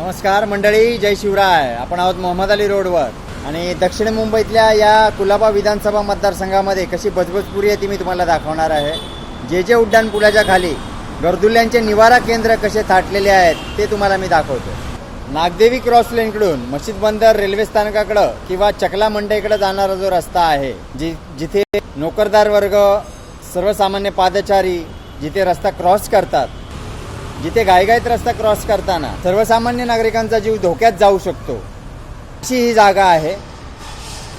नमस्कार मंडळी जय शिवराय. आपण आहोत मोहम्मद अली रोडवर. आणि दक्षिण मुंबईतल्या या कुलाबा विधानसभा मतदारसंघामध्ये कशी बजबजपुरी आहे ती मी तुम्हाला दाखवणार आहे. जे जे उड्डाणपुलाच्या खाली गर्दुल्यांचे निवारा केंद्र कसे थाटलेले आहेत ते तुम्हाला मी दाखवतो. नागदेवी क्रॉस लेनकडून मशीद बंदर रेल्वे स्थानकाकडं किंवा चकला मंडईकडे जाणारा जो रस्ता आहे जि जिथे नोकरदार वर्ग सर्वसामान्य पादचारी जिथे रस्ता क्रॉस करतात जिथे गायगायत रस्ता क्रॉस करताना सर्वसामान्य नागरिकांचा जीव धोक्यात जाऊ शकतो. अशी ही जागा आहे.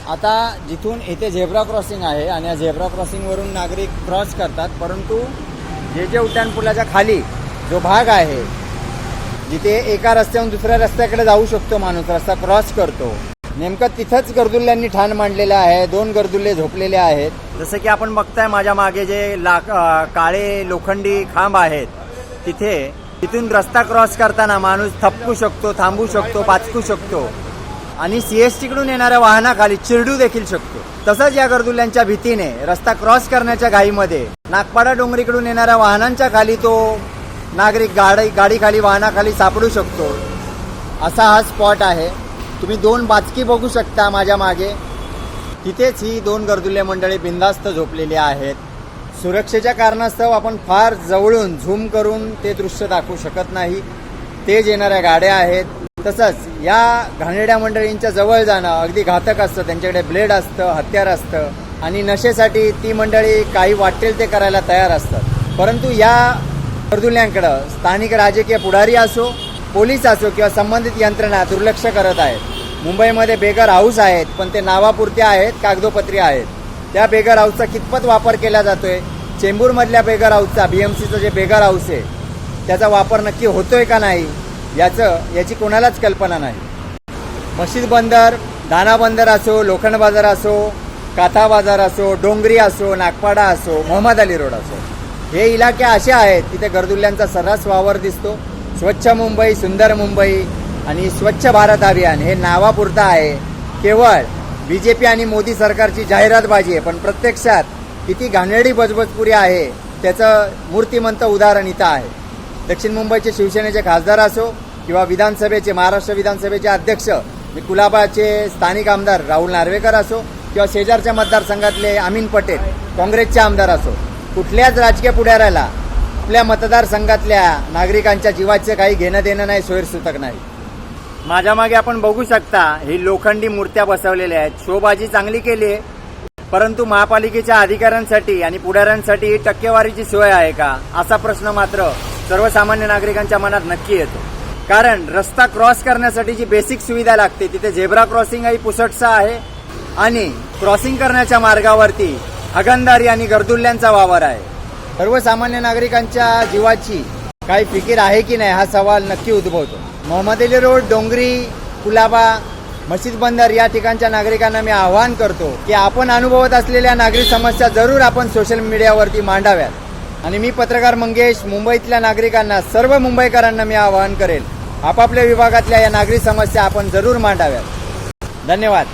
आता जिथून इथे झेब्रा क्रॉसिंग आहे आणि या झेब्रा क्रॉसिंगवरून नागरिक क्रॉस करतात परंतु जे जे उड्डाणपुलाच्या खाली जो भाग आहे जिथे एका रस्त्याहून दुसऱ्या रस्त्याकडे जाऊ शकतो माणूस रस्ता क्रॉस करतो. नेमकं तिथंच गर्दुल्ल्यांनी ठाण मांडलेलं आहे दोन गर्दुल्ले झोपलेले आहेत. जसं की आपण बघताय माझ्या मागे जे लाक काळे लोखंडी खांब आहेत तिथे तिथून रस्ता क्रॉस करताना माणूस थपकू शकतो थांबू शकतो पाचकू शकतो. आणि सीएसटीकडून येणाऱ्या वाहनाखाली चिरडू देखील शकतो. तसंच या गर्दुल्यांच्या भीतीने रस्ता क्रॉस करण्याच्या घाईमध्ये नागपाडा डोंगरीकडून येणाऱ्या वाहनांच्या खाली तो नागरिक गाडी गाडीखाली वाहनाखाली सापडू शकतो. असा हा स्पॉट आहे. तुम्ही दोन बाचकी बघू शकता माझ्या मागे. तिथेच ही दोन गर्दुल्य मंडळी बिंदास्त झोपलेली आहेत. सुरक्षेच्या कारणास्तव आपण फार जवळून झूम करून ते दृश्य दाखवू शकत नाही. तेज येणाऱ्या गाड्या आहेत. तसंच या घाणेड्या मंडळींच्या जवळ जाणं अगदी घातक असतं. त्यांच्याकडे ब्लेड असतं हत्यार असतं आणि नशेसाठी ती मंडळी काही वाटेल ते करायला तयार असतात. परंतु या वर्दुल्यांकडं स्थानिक राजकीय पुढारी असो पोलीस असो किंवा संबंधित यंत्रणा दुर्लक्ष करत आहेत. मुंबईमध्ये बेगर हाऊस आहेत पण ते नावापुरते आहेत कागदोपत्री आहेत. त्या बेगर हाऊसचा कितपत वापर केला जातोय चेंबूरमधल्या बेगर हाऊसचा सीचं जे बेगर हाऊस आहे त्याचा वापर नक्की होतोय का नाही याचं याची कोणालाच कल्पना नाही. मशीद बंदर दाना बंदर असो लोखंड बाजार असो काथा बाजार असो डोंगरी असो नागपाडा असो मोहम्मद अली रोड असो. हे इलाके असे आहेत तिथे गर्दुल्ल्यांचा सर्रास वावर दिसतो. स्वच्छ मुंबई सुंदर मुंबई आणि स्वच्छ भारत अभियान हे नावापुरतं आहे. केवळ बी जे पी आणि मोदी सरकारची जाहिरातबाजी आहे पण प्रत्यक्षात किती घाणेरडी बजबजपुरी आहे. त्याचं मूर्तिमंत उदाहरण इथं आहे. दक्षिण मुंबईचे शिवसेनेचे खासदार असो किंवा विधानसभेचे महाराष्ट्र विधानसभेचे अध्यक्ष मी कुलाबाचे स्थानिक आमदार राहुल नार्वेकर असो किंवा शेजारच्या मतदारसंघातले अमीन पटेल काँग्रेसचे आमदार असो कुठल्याच राजकीय पुढाऱ्याला आपल्या मतदारसंघातल्या नागरिकांच्या जीवाचं काही घेणं देणं नाही सोयीसुतक नाही. माझ्यामागे आपण बघू शकता ही लोखंडी मूर्त्या बसवलेल्या आहेत. शोबाजी चांगली केली आहे. परंतु महापालिकेच्या अधिकाऱ्यांसाठी आणि पुढाऱ्यांसाठी ही टक्केवारीची सोय आहे का? असा प्रश्न मात्र सर्वसामान्य नागरिकांच्या मनात नक्की येतो. कारण रस्ता क्रॉस करण्यासाठी जी बेसिक सुविधा लागते तिथे झेब्रा क्रॉसिंग ही पुसटसा आहे आणि क्रॉसिंग करण्याच्या मार्गावरती हगंदारी आणि गर्दुल्ल्यांचा वावर आहे. सर्वसामान्य नागरिकांच्या जीवाची काही फिकीर आहे की नाही हा सवाल नक्की उद्भवतो. मोहम्मद अली रोड डोंगरी कुलाबा मशीद बंदर या ठिकाणच्या नागरिकांना मी आवाहन करतो की आपण अनुभवत असलेल्या नागरिक समस्या जरूर आपण सोशल मीडियावरती मांडाव्यात. आणि मी पत्रकार मंगेश मुंबईतल्या नागरिकांना सर्व मुंबईकरांना मी आवाहन करेल. आपापल्या विभागातल्या या नागरिक समस्या आपण जरूर मांडाव्यात. धन्यवाद.